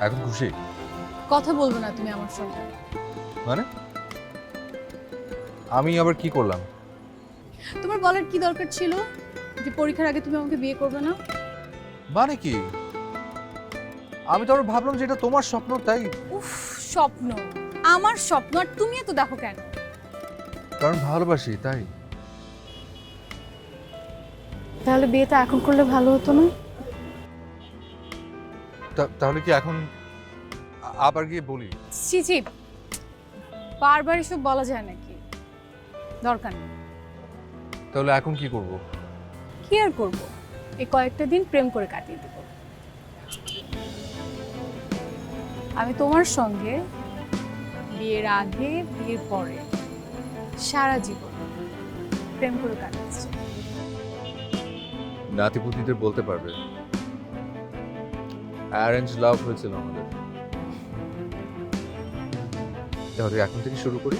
এখন খুশি? কথা বলব না তুমি আমার সঙ্গে। মানে? আমি আবার কি করলাম? তোমার বলার কি দরকার ছিল? যে পরীক্ষার আগে তুমি আমাকে বিয়ে করবে না? মানে কি? আমি তো আবার ভাবলাম যে এটা তোমার স্বপ্ন তাই? উফ স্বপ্ন। আমার স্বপ্ন আর তুমি এত দেখো কেন? কারণ ভালোবাসি তাই। তাহলে বিয়েটা এখন করলে ভালো হতো না? তা- তাহলে কি এখন আবার গিয়ে বলি? ছি ছি। বারবার এসব বলা যায় নাকি? দরকার নেই। তাহলে এখন কি করব? কি আর করব? এই কয়েকটা দিন প্রেম করে কাটিয়ে দেব। আমি তোমার সঙ্গে বিয়ের আগে বিয়ের পরে সারা জীবন প্রেম করে কাটাচ্ছি নাতিপুতিদের বলতে পারবে। অ্যারেঞ্জ লাভ হয়েছিল আমাদের। তাহলে এখন থেকে শুরু করি।